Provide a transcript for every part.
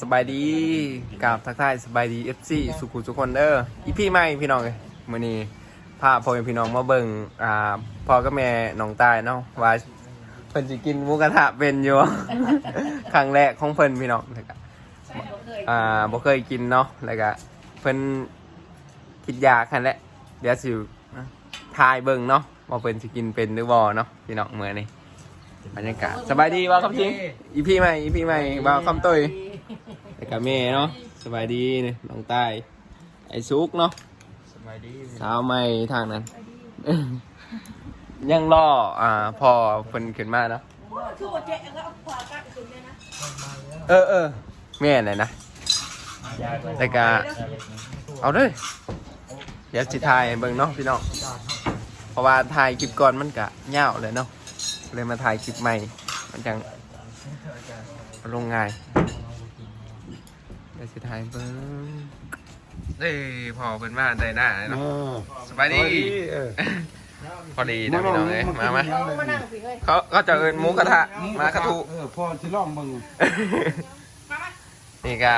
สบายดีกับทักทายสบายดีเอฟซีสุขุมสุขคนเด้ออีพี่ใหม่พี่น้องเลยมื้อนี้พาพ่อแม่พี่น้องมาเบิ่งอ่าพ่อกับแม่น้องตายเนาะว่าเพิ่นสิกินหมูกระทะเป็นอยู่ ครั้งแรกของเพิ่นพี่น้องแล้วก็อ่าบ่เคยกินเนาะแล้วก็เพิ่นคิดยากคันแหละเดี๋ยวสิทายเบิ่งเนาะว่าเพิ่นสิกินเป็นหรือบ่เนาะพี่น้องมื้อนี้บรรยากาศสบายดีว่าครับจริงอีพี่ใหม่อีพี่ใหม่ว่าคำตุ้ย แล้วก็แม่เนาะสบายดีเนี่ยน้องใต้ไอ้ซุกเนาะสบายดีสาวใหม่ทางนั้น ยังรออ่าพอเพิ่นขึ้นมาเนาะคือว่าเจ๊ก็เอาขวากัดคุณเลยนะเออเออแม่ไหนนะแล้วก็เอาเด้วยเดี๋ยวสิถ่ายให้เบิ่งเนาะพี่น้องเพราะว่าถ่ายคลิปก่อนมันกะยาวเลยเนาะเลยมาถ่ายคลิปใหม่ มันจังลงง่าย เดี๋ยวสิถ่ายเบิ่งเอ้ยพอเพิ่นมาได้หน้าเลยเนาะสบายดีพอดีนะพี่น้องเอ้ยมามาเอามานั่งสิเฮ้ยเขาเขาจะเอินหมูกระทะมากระทุเออพอที่ล่องมึงมามานี่ก็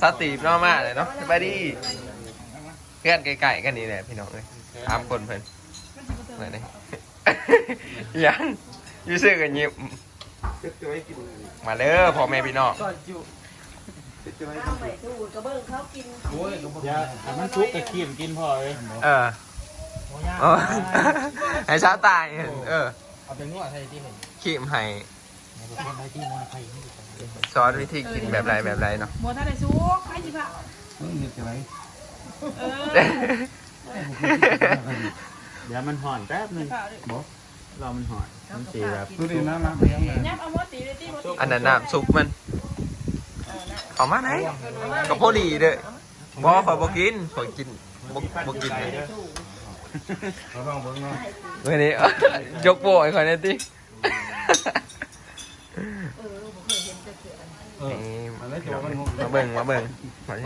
สตีฟเนาะมาเลยเนาะสบายดีเพื่อนไก่ๆกันนี่แหละพี่น้องเลยตามคนเพิ่นเหมือนนี่ยังอยูซื้อกันยิบมาเด้อพ่อแม่พี่น้อง เอาไปดูกระเบื้องเขากินอย่าให้มันชุกกระเทียมกินพอเลยเออเออให้เช้าตายเออเอาไปนวดให้ที่เห็นขีมให้คนไทยที่มอนไทยสอนวิธีกินแบบไรแบบไรเนาะหมดท่านไหนสู้ใครจิพะมึงเห็ดอะไรเออเดี๋ยวมันห่อนแป๊บนึงรอมันห่อนมันสีแบบดูดิน้ำน้ำเพียงเลยยับเอาหมดตีเลยตีหมดอันนั้นน้ำซุปมัน เอามาไหนก็พอดีเด้อบ่ขอยบ่กินขอยกินบ่บ่กินเลยเราต้องเบิ่งเนาะเมื่อนี้ยกโบยคอยหนี่อยติเออนี่มันได้ตัวมันงงมาเบิ่งมาเบิ่งมาดิ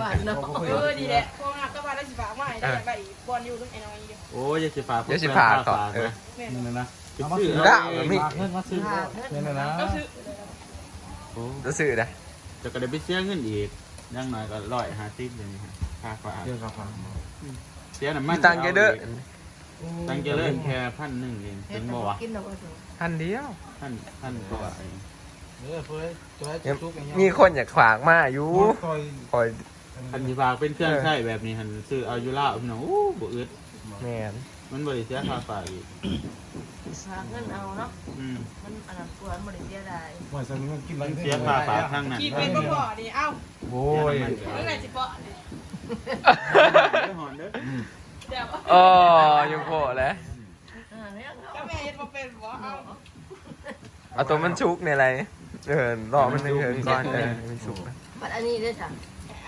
เออดีแหละพวกงานก็มาได้สิบาทมาได้ไปบอลอยู่ตรงไอ้น้อยอยู่โอ้ยจะสิฝากเดี๋ยวสิพาก่อนเออนี่นะนะเอามาซื้อได้เอามีเงินมาซื้อนี่นะนะก็ซื้อโอ้จะซื้อได้ จะก็ได้ไปเสียเงินอีกยังน้อยก็ร้อยห้าสิบเลยนี่ฮะค่าฝากเที่ยวกับฟังเสียน้ำมีมันตังค์เยอะเด้อ ตังค์เยอะเริ่มแค่พันหนึ่งเองเป็นบ่วะกินแล้วก็ซื้อพันเดียว พันพันกว่าเองเออเพื่อตัวยังมีคนอยากฝากมาอยู่คอยคอยพันที่ฝากเป็นเครื่องใช้แบบนี้หันซื้อเอาอยู่ล่าวพี่น้องอู้บ่อึดแม่น มันบริเสียค่าฝากอีกหาเงินเอาเนาะ อืมมันอันนั้นกวนบริเสียได้ว่าสนุกกินอะไรเสียค่าฝากข้างนั้นกินเป็นก็พอดีเอ้าโอ้ยเมื่อไหร่สิเปาะเนี่ยหอนเด้อเดี๋ยวอ๋อยังโผล่แล้วก็แม่เห็นมาเป็นบ่เอาเอาตัวมันชุกในอะไรเออรอมันหนึ่งเทิงก่อนเออมันชุกนะมันอันนี้ด้วยจ้ะ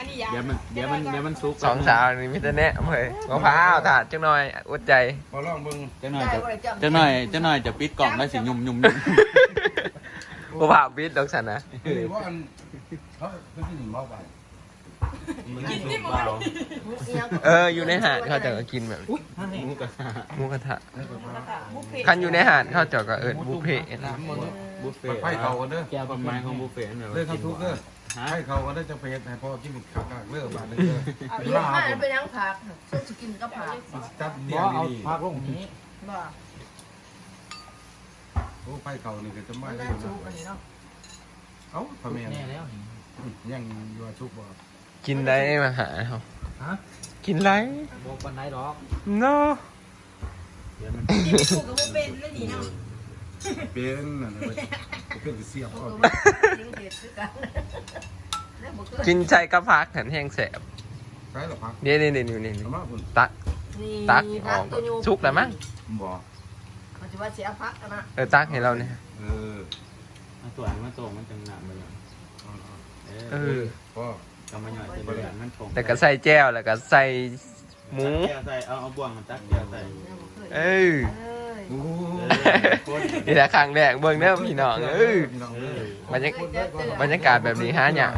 อันนี้ยาเดี๋ยวมันเดี๋ยวมันเดี๋ยวมันซุกสองสาวนี่มิตรแนะเฮ้ยมะพร้าวถาดจังหน่อยอดใจพอล่องเบิ่งจะหน่อยได้จะบ่ได้จำจะหน่อยจะหน่อยจะปิดกล่องได้สิยุ่มยุ่มยุ่มมะพร้าวบิดดอกสันนะนี่ว่าอันเขาเป็นที่หนึ่งเบาไปกินที่เบาเอออยู่ในหาดเขาจะก็กินแบบหมูกระทะหมูกระทะบุฟเฟ่คันอยู่ในหาดเขาเจะก็เอิดบุฟเฟ่ต์นะบุฟเฟ่ไพ่เขากันเด้อแก้วประมาณของบุฟเฟ่ต์เนี่ยเลิกทำทุกเด้อ ฮะไพ่เขากันได้จะเพจให้พ่อกินข้าวกเลิกบาทนึงเด้ออันนี้มาเป็นยังผักซุปสกินก็ผักจับเดียวดีพักลงนี้บ่โอ้ไพ่เขานี่ก็จะไม่มันได้ได้ซุปอันนี้เนาะเอ้าพ่อแม่ยังอยู่ชุบบ่กินได้มาหาเขากินไรโบปันไดดอกเนาะเดี๋ยวมันกินถูกกับบุฟเฟ่แล้วดีเนาะเป็นนั่นเลย เป็นเสียบเอก่ออนมันกินเผ็ดคือกันแล้วบ่เคยกินใจกระพักหันแห้งแสบใช่หรอพักนี่นี่นี่นี่นี่เอามาคุณตักนี่ตักอผัอกตัวยูชุกแล้วมั้งบ่มันจะว่าเสียผักนะเออตักให้เราเนี่ยเออมาตัวนี้มาโตมันจังหนาไปเลยเออพ่อ กำมันหน่อยจะเดือดมันผงแต่ก็ใส่แจ้วแล้วก็ใส่หมูแก้วใส่เอาเอาบ่วงมันตักแก้วใส่เออ เอ้ยโอ้ นี่แหละครั้งแรกเบิ่งเด้อพี่น้องเออน้องเอเอ้อยบรรยากบรรยากาศแบบนี้ฮะเนี่ย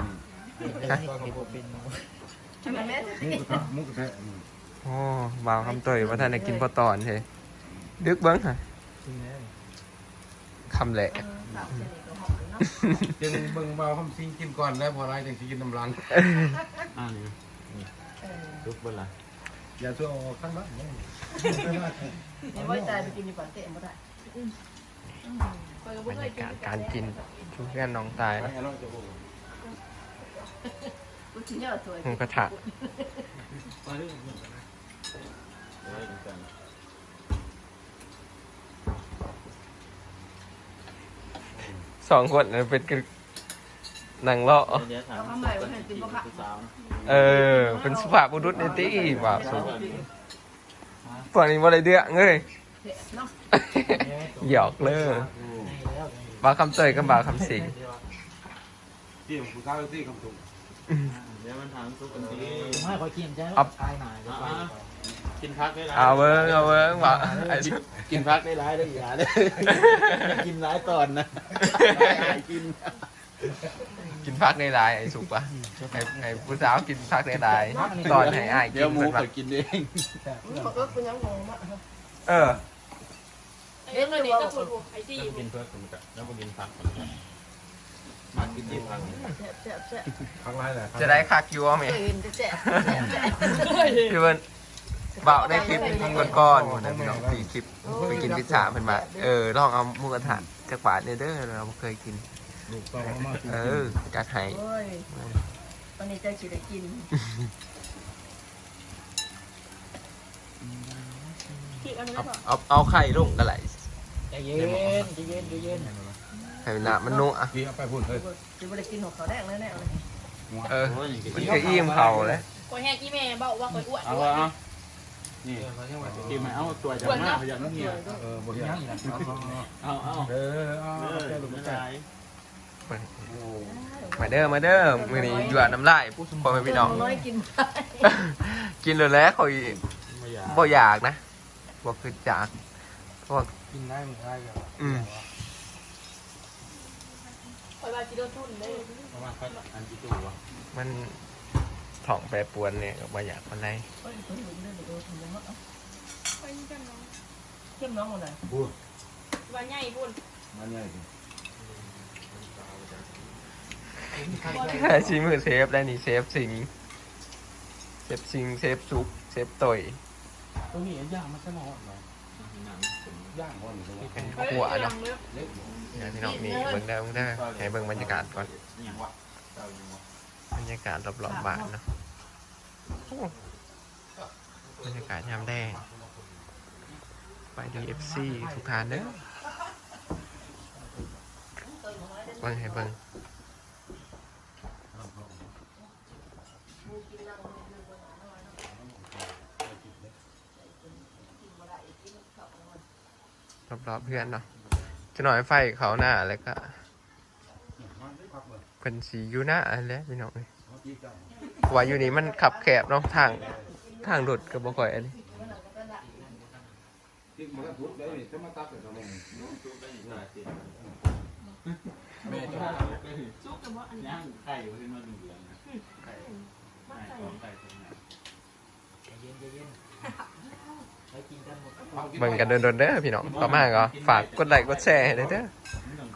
ทำไมแม่มุกกระทะมุกกระทะโอ้บ่าวคำเตยว่าท่านได้กินพอตอนเฮ้ดึกเบิ้งฮะคำแหละผักเสร็จก็หอมเนาะจึงเบิ่งเบาคำซิงกินก่อนแล้วพอไรจึงสิกินน้ำลังอ่านี่เออลุกเบิ่งละอย่าช่วยออกข้างบ้าน เนี่ยเดี๋ยวไว้ตายไปกินในปากเตะบ่ได้เปิดบบ่รรเคยยากาศการกินทุกเพื่อนน้องตายไปให้น้องจะโอ้กูชิ้นเยอะถวยหมูกระทะไปเรื่องนี้เดี๋ยวให้ดูกันสองคนน่ะเป็นกันนางเลาะเดี๋ยวถามผู้สาวนะเออ เป็นสุภาพบุรุษในที่ว่าสุ ฝั่งนี้บ่ได้เดือเงยหยอกเลยบาคำเตยกับบาคำสิงที่ผมข้าวที่คำถูกเดี๋ยวมันถามซุปกันดีไม่คอยกินใช่ไหมตายหน่ายจะไปกินพักได้ไรเอาเบิ้เอาเบิ้งว่าไอ้กินพักได้ไรได้อย่าเลยกินร้ายตอนนะกิน กินพักในลายไอ้สุกปะไอ้ไอ้ผู้สาวกินพักในลายตอนให้อ้ายกิเดี๋ยวนหมูเพิ่นขว่าอกินเองมึงบอกว่ากูยังงงมากเออเอ้ยเงินนี่ก็ปวดหัวไอ้ที่กินเพื่อสมกับแล้วก็กินพักมากินที่พักแซ่บแซ่บแซ่บข้างไรแหละจะได้คักอยัวไหมเคยเห็นแต่แซ่บแซ่บแซ่บพี่เบิ้นเบาในคลิปก่อนๆหมดนะพี่น้องสี่คลิปไปกินพิซซ่าเพิ่นว่าเออลองเอาหมูกระทะจากบาทเนี่ยเด้อเราบ่เคยกิน ลูกต้องมาเออจัดให้โอ้ยวันนี้จะสิได้กินที่อันนี้เอาก็เอาเอาไข่ลงกันไหลใจเย็นใจเย็นใจเย็นให้มันน่ะมันนุ่อะพี่เอาไปพูดเลยสิบ่ได้กินของเขาแดงแล้วแน่เลยเออมันก็อิ่มเขาเลยคอยแห่กี้แม่บอกว่าคอยอ้วนเอาวะนี่กินไหมเอาตัวจะมากพยายามเงียบเออบ่เห็นเอาเอาเออเอาเออแค่ลูกไม่ใจได้ มาเด้อมาเด้อมื้อนี้หยวนน้ำลายพ่อแม่พี่น้องน้อยกินไปกินเลยแล้วเขาอีไม่อยากบ่อยากนะบ่คือจากเพราะว่ากินได้มันได้กันอืมคอยว่าจิโดนทุนเลยเพราะว่าเขาอันที่ตัวมันท้องแปรปรวนเนี่ยก็บ่อยากปานใดโอ้ยคนอื่นเด้อเดี๋ยวถึงแล้วคอยนี่กันน้องเข้มน้องหมดเลยพูดว่าใหญ่พุ่นมันใหญ่สิ แค่ ชิมือเซฟได้นี่เซฟสิงเซฟสิงเซฟซุปเซฟต่อยตรงนี้ย่างมันจะนอนเหรอย่างก่อนเลยเป็นคอยหัวเลี้ยเนาะงเนื้อเล็กเดี๋ยวพี่น้องนี่เบิ่งได้เบิ่งได้ให้เบิ่งบรรยากาศก่อนอย่างวะบรรยากาศรอบๆบ้านเนาะโอ้บรรยากาศยามแดงไปดีเอฟซีทุกทานเด้อเบิ่งให้เบิ่ง รอบๆเพื่อนเนาะจะหน่อยไฟเขาหน้าแล้วก็เป็นสีอยู่หน้าอะไรแล้วพี่น้องเอ้ยเพราะว่าอยู่นี่มันขับแคบเนาะทางทางรถก็บ่ค่อยอันนี้ที่มันก็ทุบได้จะมาตักเยทำไมแม่จะซุกแต่ว่าอันนี้ย่างไข่ขึ้นมาดูเหลือะไรไเย็นใจเย็นไปกินกันหมดเบิ่งกันโดนๆเด้อพี่น้องต่อมาก็ฝากกดไลค์กดแชร์ให้ด้วยเด้อ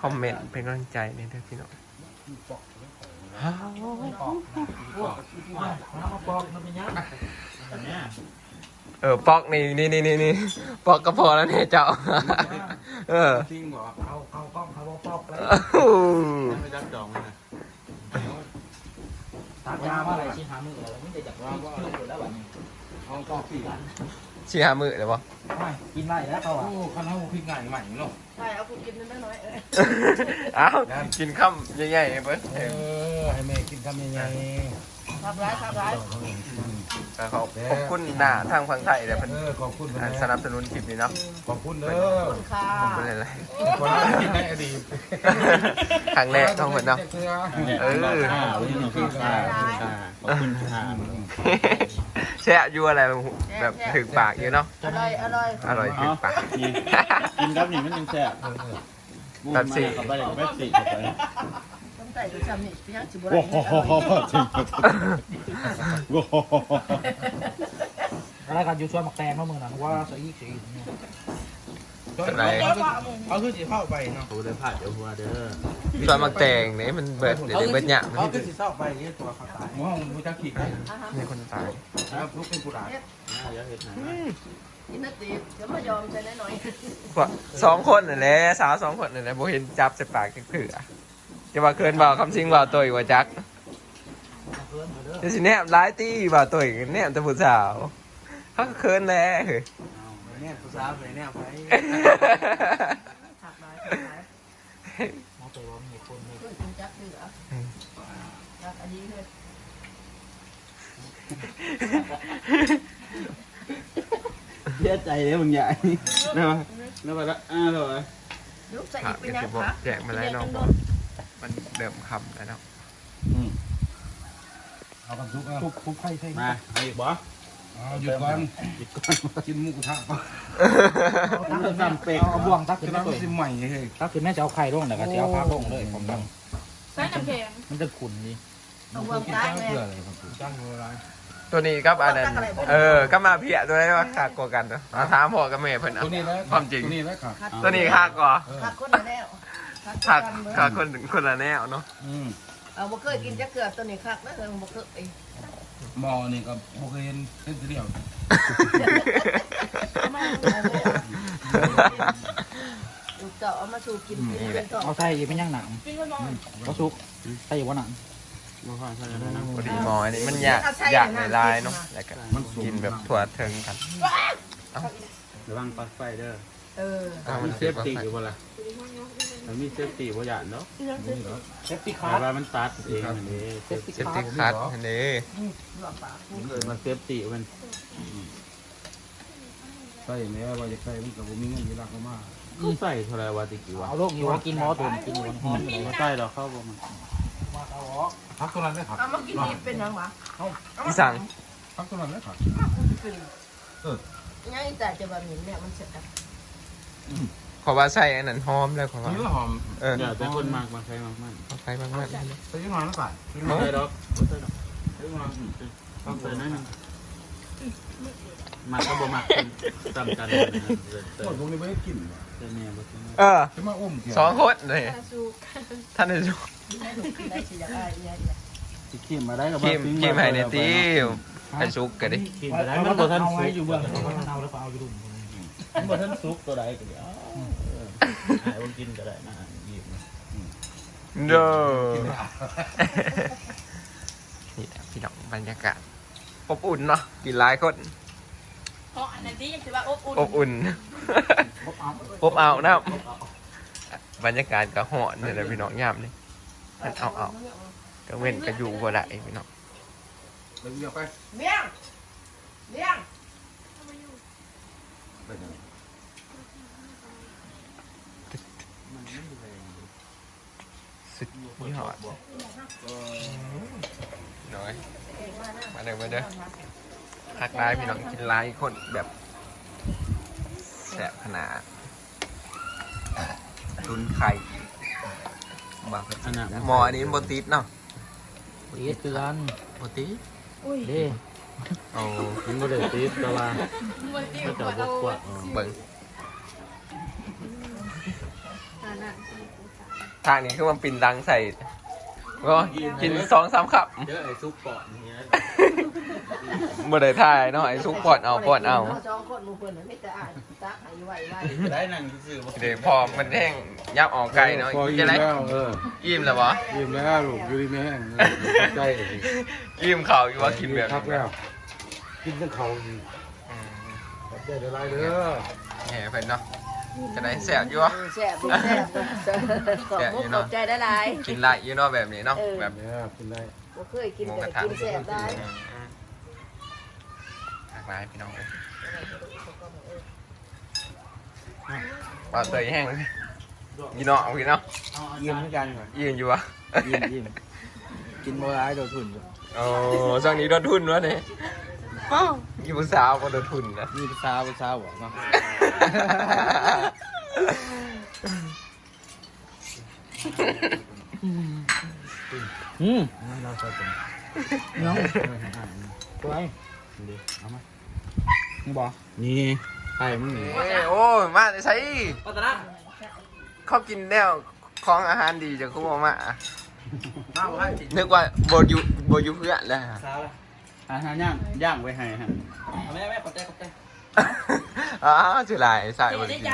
คอมเมนต์เป็นกำลังใจให้เด้อพี่น้องฮ้าวน้ำมาปอกมันเป็นยังอันเนี้ยเออปอกนี่นี่นี่นี่นี่ปอกก็พอแล้วเนี่ยเจ้า เออจริงบ่เขาเขากล้องเขาปอกแล้วไม่จับจองนะตามยาว่าอะไรชิ้นหามืออะไรไม่ได้จากว่าว่าแล้วแบบนี้เอาต่อสี่ ชี้หามือเลยวะไม่กินไล่แล้วเขาโอ้อะคันเอาพริกง่ายใหม่เนาะใช่เอากูกินนิดน้อยเอออ้าวกินข้ามใหญ่ๆเบิ้ลเออให้แม่กินทำยังไง ทับร้ายทับร้ายแล้วเขาขอบคุณหน้าทางฝั่งไทยแต่เป็นเออขอบคุณอ่าสนับสนุนคลิปนี้เนาะขอบคุณเด้อคนค่าขอบคุณอะไรคนละกินในอดีตครั้งแรกท้องเหมือนเนาะเออข้าวนี่น้องข้าวข้าวขอบคุณค่ะแช่อยู่อะไรแบบถึงปากอยู่เนาะอร่อยอร่อยอร่อยถึงปากกินกินครับนี่มันยังแซ่บแบบสี่กับไปแบบสี่เข้าไปต้อง ใส่ตัวจำนี่พี่ยังสิบโอ้โหจริงโอ้โหอะไรกันอยู่ชวนหมักแตงเมื่อมึงนะว่าสอีกสอีกเนี่ยอะไรเขาคือสิเข้าไปเนาะเขาได้ผ่าเดี๋ยวหัวเด้อส่วนมักแตงเนี่ยมันเบิดเดี๋ยวเบิดเนี่ยเขาคือสิเข้าไปนี่ตัวเขาตายมองมูจักขีดได้มีคนตายแล้วลูกเป็นผู้ร้ายน่าจะเห็นนะกินนาตีเดี๋ยวมายอมใจหน่อยพวกสองคนนั่นแหละสาวสองคนนั่นแหละโบเห็นจับใส่ปากจักเถื่อ จะว่าเคินบ่าวคำซิงบ่าวตัวอีกว่าจักจะสิแนบร้ายตี้บ่าวตัวอีกแนบแต่ผู้สาวเขาก็เคินแหล้วเฮ้ยเนี่ยผู้สาวไปเนี่ยไปถักหลายถักหลายมองไปว่ามีคนในเพื่อนกินจักเดือจักอันนี้เลยเสียใจเลยมึงใหญ่นะวะนะวะละอ่าเหรอลูกใส่ครัอีบกเป็นก็ยังสิบอกคะแจกมาแล้วเนาะ มันเดิมคำแล้วเนาะเอากันทุกทุกทุกไข่ใช่มาเอาอีกบ่หยุดก่อนกินหมูกระทะเอาซ้ำเป็กเอาบ่วงตักขึ้นมาสิใหม่เฮ้ยถ้าคือแม่จะเอาไข่ลงแต่ก็จะเอาผ้าลงเลยผมต้องใส่น้ำแข็งมันจะขุ่นดีเอาวางใต้แม่จ้างเวลาตัวนี้กับอันนั้นเออ ก็มาเพียตัวนี้ว่าขากกว่ากันเนาะเอาถามพ่อกับแม่เพิ่นเอาตัวนี้แล้วความจริง ตัวนี้แล้วค่ะตัวนี้ขากกว่าขัดคนแล้ว ขากขากคนคนละแนวเนาะอืมเอาบ่เคยกินจักเกือบตัวนี้คักนะเออบ่เคยหมอนี่ก็บ่เคยเห็นเส้นเดียวลูกเจ้าเอามาสู่กินกินเป็นต่อเอาไข่เป็นย่างหนังกินกันหน่อยก็ซุกไข่อยู่ว่าหนังมาขอใส่กันนะพอดีหมออันนี้มันอยากอยากในลายเนาะแล้วก็กินแบบถั่วเทิงกันระวังปลั๊กไฟเด้อเออเอามัมันนเซฟตี้อยู่บ่ล่ะ มันมีเซฟตี้บ่หยาดเนาะเซฟตี้คาแต่ร์ว่ามันตัดเองอันนี้เซฟเซฟตี้คัทอันนี้หลวงปากเกิดมาเซฟตี้มันใส่แม่ว่าจะใส่มันก็บ่มีเงินเวลาเขามาคือใส่เท่าไหรวะติกี้วะเอาโรคอยู่ว่ากินหมอตุนกินอยู่หอมบ่ใส่ดอกเข้าบ่มันพักตัวนั้นได้ครับเอามากินนี่เป็นยังวะพี่สั่งพักตัวนั้นได้ครับยังอีแต่จะแบบนี้เนี่ยมันเสร็จ ขอว่าใส่อันนั้นหอมเลยขอว่า นี่หอมเออ อย่าแต่คนมากมาใช้มากมากเอาไปมากใส่ยังไงนะใส่บ่ใส่ดอกบ่ใส่ดอกใส่มาต้องใส่นั่นมักก็บ่มักตามกันนะหมดพวกนี้ไม่ได้กินใส่แม่บ่ใส่ๆเออจะมาอุ้มสองคนเลยสูบท่านได้ดูได้ถูกกินได้สิอยากได้เนี่ยสิขีมมาได้ก็คิมคิมให้ในตีไอซุกกันดิขีมมาได้มันบ่ทันสุกอยู่เบื้องเอาแล้วก็เอาอยู่ดุ่ม มันบ่ทันสุกตัวใดก็เดี๋ยวหายบ่กินก็ได้นะหยิบเด้อนี่แหละพี่น้องบรรยากาศ อบอุ่นเนาะกินหลายคนเพราะอันนั้นที่ยังถือว่าอบอุ่นอบอุ่นอบเอานะครับบรรยากาศก็หอนนี่แหละพี่น้องยามนี่มันเอาเอาก็เว้นก็อยู่บ่ได้พี่น้องเดี๋ยวเดี๋ยวไปเมี่ยงเมี่ยงไปไหน สุดยอดน้อย มาเด้อมาเด้อหักหลายพี่น้องกินหลายคนแบบแสบขนาดตุนไข่บักอันน่ะหมออันนี้บติดเนาะตีเตือนบติดอุ้ยเด้เอามันบ่ได้ติดแต่ว่ามันติวก็จะกว่าบเรากกว่าเบิ่ง อันนั้นทางนี้คือมันปินดังใส่ก็กินสองสามคับเดี๋ยวไอ้ซุปปอดนี่นะบ่ได้ถ่ายเนาะไอ้ซุกปอดเอาปอดเอาสองคนมือเพิ่นไม่แต่อ่านตาหายไหวไหวได้นั่งซื่อๆบ่เดี๋ยวพอมันแห้งยับออกไกลเนาะพอจะอิ่มได้แล้วเอออิ่มแล้ววะอิ่มแล้วลูกอยู่ดีแม่งใจอิ่มเขาอยู่ว่ากินแบบพักนี้แล้ว กินทั้งเขาอืมได้เดี๋ยวไรเด้อแหมเพิ่นเนาะ จะได้แสบอยู่วะ แซ่บแซ่บขอบมุกขอบใจได้หลายกินไล่อยู่เนาะแบบนี้เนาะแบบเนี่ยกินได้บ่เคยกินหมูแต่กระทะกินแซ่บได้อืมอืมหลากหลายพี่น้องเอ้ยปลาเตยแห้งเลยยีเนาะเอาพี่เนาะยิ้มเหมือนกันก่อนยืนอยู่วะยิ้มยิ้มกินโมร้ายโดนทุนโอ้ช่วงนี้โดนทุนวะเนี่ย ป้าวอีผู้สาวก็โดนทุนนะมีภาษาภาษาบอกเนาะอืมเราใส่เป็นน้องตัวไอ้ดิเอามามึงบอกนี่ไปมึงนี่เอ้ยโอ้ยมาใช้ปัตตานะเขากินแนวของอาหารดีจะคุ้มมา มาบ่ให้กินนึกว่าโบอยูโบอยูเพื่อนแล้ว สาวละ อาหารย่างย่างไว้ให้ฮะเอาแม่แม่ขอบใจขอบใจอ้าวจุฬาใส่เจ๊บนได้กินใจ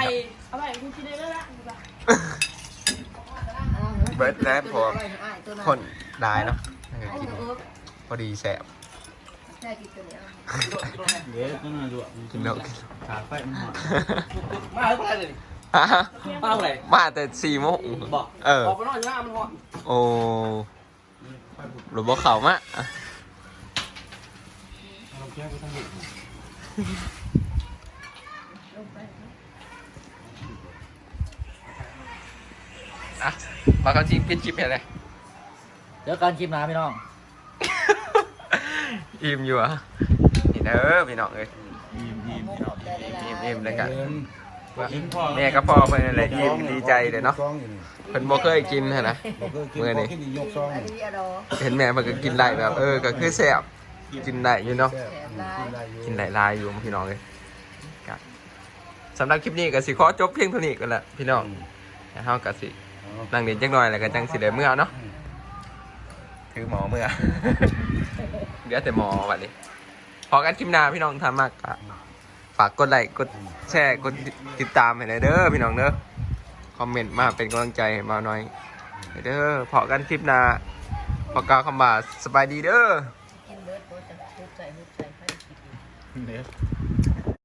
เอาไปกูกินได้แล้วละเบิร์ดแล้วพอคนได้เนาะเออกินพอดีแสบแค่กินตัวเดียวเดี๋ยวต้องมาดูกินแล้วกินขาไฟมันหอนมาเอาอะไรเลยฮะมาเอาอะไรมาแต่สี่โมงบอกเออออกไปนอนอยู่หน้ามันหอนโอ้หรือบอกเขามาอะ เราแก้ไปทั้งหมดอะมาเขาจริงปิดคลิปเห็นเลยเดี๋ยวการคลิปนะพี่น้อง อิ่มอยู่อะนี่เด้อพี่น้องเอ้ยยิ้มยิ้มขอบใจได้แล้วอิ่มอิ่มเลยกันยิ้มพอแม่ก็พ่อเพื่อนนั่นแหละอิ่มดีใจเลยเนาะเพิ่นบ่เคยกินหั่นนะเมื่อนี้ยกซองอันนี้อะดอเห็นแม่มันก็กินได้แบบเออก็คือแซ่บ กินได้อยู่เนาะแสบลายกินหลายลายอยู่พี่น้องเลยครับสำหรับคลิปนี้ก็สิขอจบเพียงเท่านี้กันแหละพี่น้องแล้วเฮาก็สินั่งเรียนจักหน่อยแล้วก็จังสิได้เมื่อเนาะคือหมอเมื่อเหลือแต่หมอวันนี้พอกันคลิปหน้าพี่น้องทำมากก็ฝากกดไลค์กดแชร์กดติดตามให้หน่อยเด้อพี่น้องเด้อคอมเมนต์มาเป็นกำลังใจให้มาหน่อยเด้อพอกันคลิปหน้าพอกล่าวคำว่าสบายดีเด้อ กิ